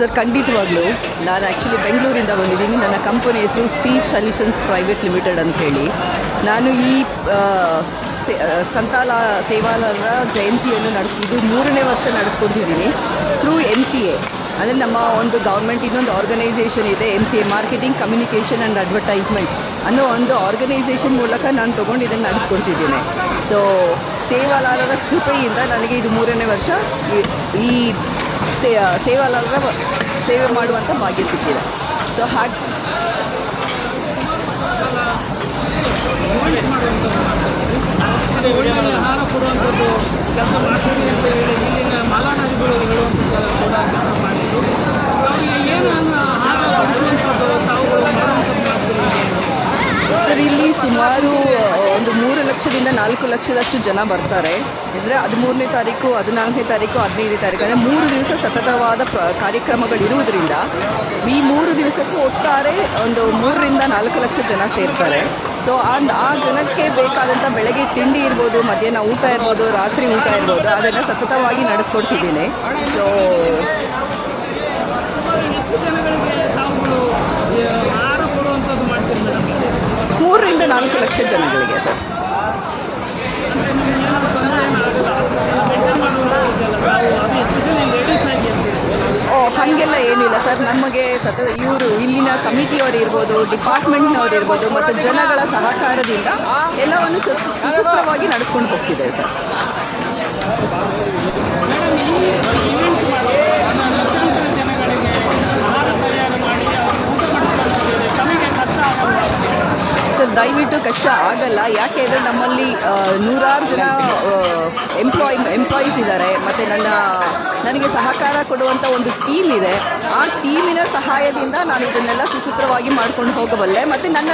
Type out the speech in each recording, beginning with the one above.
Sir, ಖಂಡಿತವಾಗ್ಲೂ ನಾನು actually ಬೆಂಗಳೂರಿಂದ ಬಂದಿದ್ದೀನಿ. ನನ್ನ ಕಂಪನಿ ಹೆಸರು ಸಿ ಸೊಲ್ಯೂಷನ್ಸ್ ಪ್ರೈವೇಟ್ ಲಿಮಿಟೆಡ್ ಅಂತ ಹೇಳಿ. ನಾನು ಈ ಸಂತಾಲ ಸೇವಾಲರ ಜಯಂತಿಯನ್ನು ನಡೆಸಿದ್ದು ಮೂರನೇ ವರ್ಷ ನಡೆಸ್ಕೊಂಡಿದ್ದೀನಿ ಥ್ರೂ ಎಂ ಸಿ ಎ ಅಂದರೆ ನಮ್ಮ ಒಂದು ಗೌರ್ಮೆಂಟ್ ಇನ್ನೊಂದು ಆರ್ಗನೈಸೇಷನ್ ಇದೆ M C A marketing communication and advertisement ಅನ್ನೋ ಒಂದು ಆರ್ಗನೈಸೇಷನ್ ಮೂಲಕ ನಾನು ತೊಗೊಂಡು ಇದನ್ನು ನಡೆಸ್ಕೊಡ್ತಿದ್ದೀನಿ. ಸೊ ಸೇವಾಲಾರರ ಕೃಪೆಯಿಂದ ನನಗೆ ಇದು ಮೂರನೇ ವರ್ಷ ಈ ಸೇ ಸೇವಾಲಾಲರ ಸೇವೆ ಮಾಡುವಂಥ ಭಾಗ್ಯ ಸಿಕ್ಕಿದೆ. ಸೊ ಹಾಗೆ ಕೆಲಸ ಅಂತ ಹೇಳಿ ಇಲ್ಲಿನ ಮಾಲಾನಾದಿಗಳು ಹೇಳುವಂಥದ್ದು ಕೂಡ ಕೆಲಸ ಮಾಡಿದ್ರು ಅವರಿಗೆ ಏನು ಆಹಾರ ಕೊಡಿಸುವಂಥದ್ದು ತಾವುಗಳು ಮಾಡುವಂಥದ್ದು ಮಾಡ್ತೀರಿ ಇಲ್ಲಿ ಸುಮಾರು ಒಂದು ಮೂರು ಲಕ್ಷದಿಂದ ನಾಲ್ಕು ಲಕ್ಷದಷ್ಟು ಜನ ಬರ್ತಾರೆ. ಅಂದರೆ ಹದಿಮೂರನೇ ತಾರೀಕು, ಹದಿನಾಲ್ಕನೇ ತಾರೀಕು, ಹದಿನೈದನೇ ತಾರೀಕು, ಅಂದರೆ ಮೂರು ದಿವಸ ಸತತವಾದ ಪ್ರ ಕಾರ್ಯಕ್ರಮಗಳಿರುವುದರಿಂದ ಈ ಮೂರು ದಿವಸಕ್ಕೂ ಒಟ್ಟಾರೆ ಒಂದು ಮೂರರಿಂದ ನಾಲ್ಕು ಲಕ್ಷ ಜನ ಸೇರ್ತಾರೆ. ಸೊ ಆ್ಯಂಡ್ ಆ ಜನಕ್ಕೆ ಬೇಕಾದಂಥ ಬೆಳಗ್ಗೆ ತಿಂಡಿ ಇರ್ಬೋದು, ಮಧ್ಯಾಹ್ನ ಊಟ ಇರ್ಬೋದು, ರಾತ್ರಿ ಊಟ ಇರ್ಬೋದು ಅದನ್ನು ಸತತವಾಗಿ ನಡೆಸ್ಕೊಡ್ತಿದ್ದೀನಿ. ಸೊ ಸುಮಾರು ಎಷ್ಟು ಜನಗಳಿಗೆ ತಾವುಗಳು ಈ ಆಹಾರ ಕೊಡುವಂಥದ್ದು ಮಾಡ್ತೀರಿ ಮೇಡಮ್ ಮೂರರಿಂದ ನಾಲ್ಕು ಲಕ್ಷ ಜನಗಳಿಗೆ ಸರ್ ಅಂದರೆ ನಿಮ್ಗೆ ಏನಾದ್ರು ತೊಂದರೆ ಏನಾಗಲ್ಲ ಮೇಂಟೈನ್ ಮಾಡುವಂಥದ್ದೆಲ್ಲ ತಾವು ಅದು ಎಸ್ಪೆಷಲಿ ಲೇಡೀಸ್ ಜನಗಳಿಗೆ ಸರ್. ಹಾಗೆಲ್ಲ ಏನಿಲ್ಲ ಸರ್. ನಮಗೆ ಸತ, ಇವರು ಇಲ್ಲಿನ ಸಮಿತಿಯವರು ಇರ್ಬೋದು, ಡಿಪಾರ್ಟ್ಮೆಂಟ್ನವ್ರು ಇರ್ಬೋದು ಮತ್ತು ಜನಗಳ ಸಹಕಾರದಿಂದ ಎಲ್ಲವನ್ನು ಸು, ಸುಸೂತ್ರವಾಗಿ ನಡೆಸ್ಕೊಂಡು ಹೋಗ್ತಿದೆ ಸರ್ ಮೇಡಮ್ ಈ ಇವೆಂಟ್ಸ್ ಮಾಡಿ ಲಕ್ಷಾಂತರ ಜನಗಳಿಗೆ ಆಹಾರ ತಯಾರು ಮಾಡಿ ಅವ್ರಿಗೆ ಊಟ ಮಾಡಿಸುವಂಥದ್ದು ತಮಗೆ ಕಷ್ಟ ಆಗಲ್ಲ ಸರ್ ದಯವಿಟ್ಟು ಕಷ್ಟ ಆಗಲ್ಲ. ಯಾಕೆ ಅಂದರೆ ನಮ್ಮಲ್ಲಿ ನೂರಾರು ಜನ ಎಂಪ್ಲಾಯ್ ಎಂಪ್ಲಾಯೀಸ್ ಇದ್ದಾರೆ. ಮತ್ತು ನನ್ನ, ನನಗೆ ಸಹಕಾರ ಕೊಡುವಂಥ ಒಂದು ಟೀಮ್ ಇದೆ. ಆ ಟೀಮಿನ ಸಹಾಯದಿಂದ ನಾನು ಇದನ್ನೆಲ್ಲ ಸುಸೂತ್ರವಾಗಿ ಮಾಡ್ಕೊಂಡು ಹೋಗಬಲ್ಲೆ. ಮತ್ತು ನನ್ನ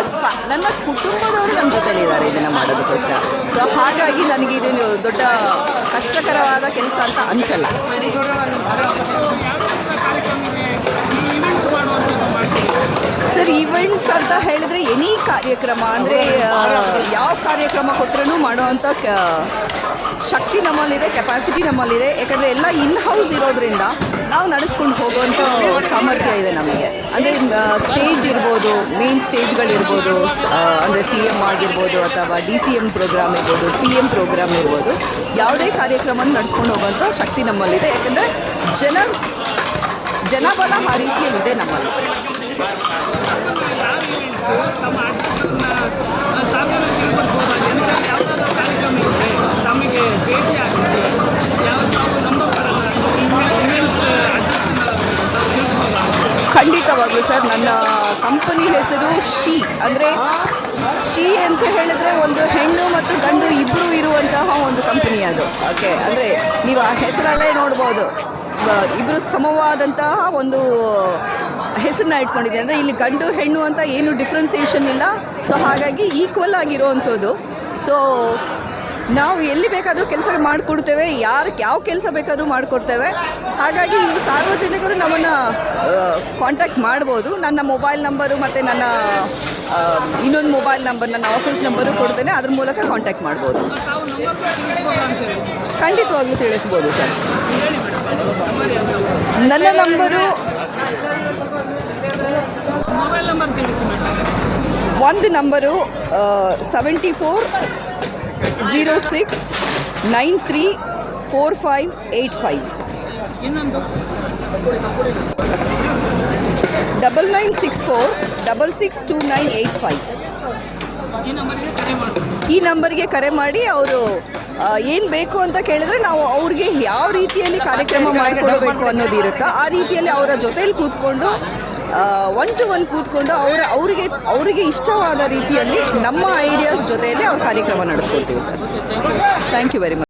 ನನ್ನ ಕುಟುಂಬದವರು ನಮ್ಮ ಜೊತೆಲಿದ್ದಾರೆ ಇದನ್ನು ಮಾಡೋದಕ್ಕೋಸ್ಕರ. ಸೊ ಹಾಗಾಗಿ ನನಗೆ ಇದು ದೊಡ್ಡ ಕಷ್ಟಕರವಾದ ಕೆಲಸ ಅಂತ ಅನಿಸಲ್ಲ. ಸರ್ ಈವೆಂಟ್ಸ್ ಅಂತ ಹೇಳಿದ್ರೆ ಎನಿ ಕಾರ್ಯಕ್ರಮ, ಅಂದರೆ ಯಾವ ಕಾರ್ಯಕ್ರಮ ಕೊಟ್ಟರೂ ಮಾಡೋವಂಥ ಶಕ್ತಿ ನಮ್ಮಲ್ಲಿದೆ ಕೆಪಾಸಿಟಿ ನಮ್ಮಲ್ಲಿದೆ. ಯಾಕಂದರೆ ಎಲ್ಲ ಇನ್ ಹೌಸ್ ಇರೋದ್ರಿಂದ ನಾವು ನಡೆಸ್ಕೊಂಡು ಹೋಗುವಂಥ ಸಾಮರ್ಥ್ಯ ಇದೆ ನಮಗೆ. ಅಂದರೆ ಸ್ಟೇಜ್ ಇರ್ಬೋದು ಮೇನ್ ಸ್ಟೇಜ್ಗಳಿರ್ಬೋದು ಅಂದರೆ ಸಿ ಎಂ ಆಗಿರ್ಬೋದು, ಅಥವಾ ಡಿ ಸಿ ಎಂ ಪ್ರೋಗ್ರಾಮ್ ಇರ್ಬೋದು ಪಿ ಎಂ ಪ್ರೋಗ್ರಾಮ್ ಇರ್ಬೋದು, ಯಾವುದೇ ಕಾರ್ಯಕ್ರಮ ನಡೆಸ್ಕೊಂಡು ಹೋಗುವಂಥ ಶಕ್ತಿ ನಮ್ಮಲ್ಲಿದೆ. ಯಾಕಂದರೆ ಜನ, ಜನಬಲ ಆ ರೀತಿಯಲ್ಲಿದೆ ನಮ್ಮಲ್ಲಿ. ಖಂಡಿತವಾಗ್ಲೂ ಸರ್, ನನ್ನ ಕಂಪನಿ ಹೆಸರು ಶಿ. ಅಂದರೆ ಶಿ ಅಂತ ಹೇಳಿದ್ರೆ ಒಂದು ಹೆಣ್ಣು ಮತ್ತು ಗಂಡು ಇಬ್ಬರು ಇರುವಂತಹ ಒಂದು ಕಂಪನಿ ಅದು. ಓಕೆ, ಅಂದರೆ ನೀವು ಆ ಹೆಸರಲ್ಲೇ ನೋಡ್ಬೋದು. ಇಬ್ಬರು ಸಮವಾದಂತಹ ಒಂದು ಹೆಸರನ್ನ ಇಟ್ಕೊಂಡಿದೆ ಅಂದರೆ ಇಲ್ಲಿ ಗಂಡು ಹೆಣ್ಣು ಅಂತ ಏನು ಡಿಫ್ರೆನ್ಸಿಯೇಷನ್ ಇಲ್ಲ. ಸೊ ಹಾಗಾಗಿ ಈಕ್ವಲ್ ಆಗಿರುವಂಥದ್ದು. ಸೊ ನಾವು ಎಲ್ಲಿ ಬೇಕಾದರೂ ಕೆಲಸ ಮಾಡಿಕೊಡ್ತೇವೆ. ಯಾರು ಯಾವ ಕೆಲಸ ಬೇಕಾದರೂ ಮಾಡಿಕೊಡ್ತೇವೆ. ಹಾಗಾಗಿ ಸಾರ್ವಜನಿಕರು ನಮ್ಮನ್ನು ಕಾಂಟ್ಯಾಕ್ಟ್ ಮಾಡ್ಬೋದು. ನನ್ನ ಮೊಬೈಲ್ ನಂಬರು ಮತ್ತು ನನ್ನ ಇನ್ನೊಂದು ಮೊಬೈಲ್ ನಂಬರ್ ನನ್ನ ಆಫೀಸ್ ನಂಬರು ಕೊಡ್ತೇನೆ. ಅದ್ರ ಮೂಲಕ ಕಾಂಟ್ಯಾಕ್ಟ್ ಮಾಡ್ಬೋದು. ಖಂಡಿತವಾಗ್ಲೂ ತಿಳಿಸ್ಬೋದು ಸರ್. ನನ್ನ ನಂಬರು ಮೊಬೈಲ್ ನಂಬರ್ ತಿಳಿಸಿ ಮೇಡಮ್ ಒಂದು number seventy four zero six nine three four five eight five ಇನ್ನೊಂದು. Double nine six four double six two nine eight five ಈ ನಂಬರ್ಗೆ ಕರೆ ಮಾಡಿ. ಕರೆ ಮಾಡಿ ಅವರು ಏನು ಬೇಕು ಅಂತ ಕೇಳಿದ್ರೆ ನಾವು ಅವ್ರಿಗೆ ಯಾವ ರೀತಿಯಲ್ಲಿ ಕಾರ್ಯಕ್ರಮ ಮಾಡಿಕೊಡಬೇಕು ಅನ್ನೋದು ಇರುತ್ತೆ ಆ ರೀತಿಯಲ್ಲಿ ಅವರ ಜೊತೆಯಲ್ಲಿ ಕೂತ್ಕೊಂಡು ಒನ್ ಟು ಒನ್ ಕೂತ್ಕೊಂಡು ಅವರ, ಅವರಿಗೆ ಅವರಿಗೆ ಇಷ್ಟವಾದ ರೀತಿಯಲ್ಲಿ ನಮ್ಮ ಐಡಿಯಾಸ್ ಜೊತೆಯಲ್ಲಿ ಅವ್ರ ಕಾರ್ಯಕ್ರಮ ನಡೆಸ್ಕೊಡ್ತೀವಿ sir. Thank you very much